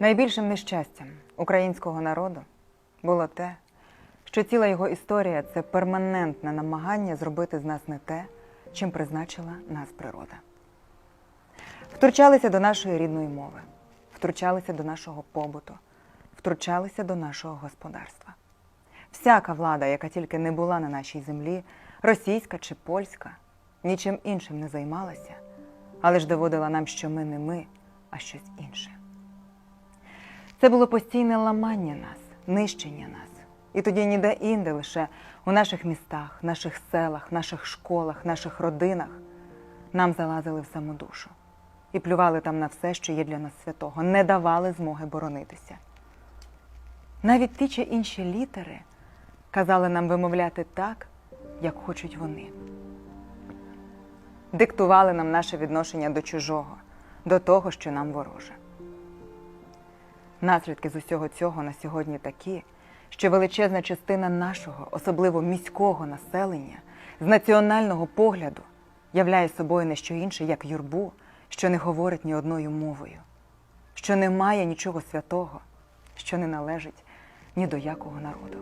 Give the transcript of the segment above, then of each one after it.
Найбільшим нещастям українського народу було те, що ціла його історія це перманентне намагання зробити з нас не те, чим призначила нас природа. Втручалися до нашої рідної мови, втручалися до нашого побуту, втручалися до нашого господарства. Всяка влада, яка тільки не була на нашій землі, російська чи польська, нічим іншим не займалася, але ж доводила нам, що ми не ми, а щось інше. Це було постійне ламання нас, нищення нас. І тоді ніде інде, лише у наших містах, наших селах, наших школах, наших родинах нам залазили в саму душу і плювали там на все, що є для нас святого, не давали змоги боронитися. Навіть ті чи інші літери казали нам вимовляти так, як хочуть вони. Диктували нам наше відношення до чужого, до того, що нам вороже. Наслідки з усього цього на сьогодні такі, що величезна частина нашого, особливо міського населення, з національного погляду являє собою не що інше, як юрбу, що не говорить ні одною мовою, що не має нічого святого, що не належить ні до якого народу.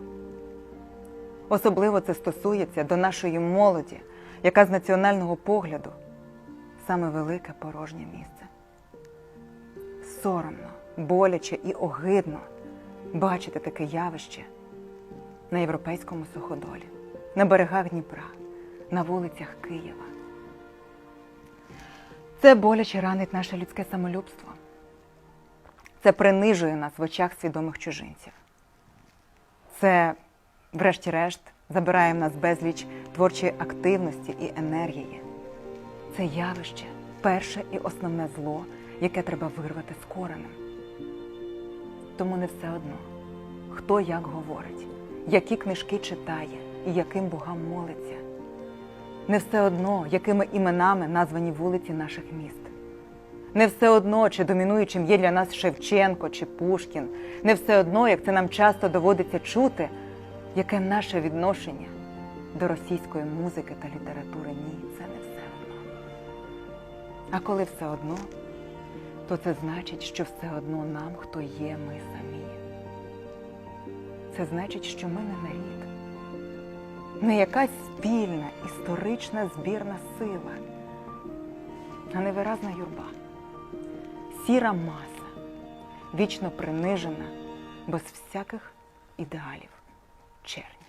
Особливо це стосується до нашої молоді, яка з національного погляду саме велике порожнє місце. Соромно, боляче і огидно бачити таке явище на європейському суходолі, на берегах Дніпра, на вулицях Києва. Це боляче ранить наше людське самолюбство. Це принижує нас в очах свідомих чужинців. Це, врешті-решт, забирає в нас безліч творчої активності і енергії. Це явище перше і основне зло, яке треба вирвати з коренем. Тому не все одно, хто як говорить, які книжки читає і яким богам молиться. Не все одно, якими іменами названі вулиці наших міст. Не все одно, чи домінуючим є для нас Шевченко чи Пушкін. Не все одно, як це нам часто доводиться чути, яке наше відношення до російської музики та літератури. Ні, це не все одно. А коли все одно, то це значить, що все одно нам, хто є ми самі. Це значить, що ми не нарід, не якась спільна історична збірна сила, а невиразна юрба, сіра маса, вічно принижена, без всяких ідеалів чернь.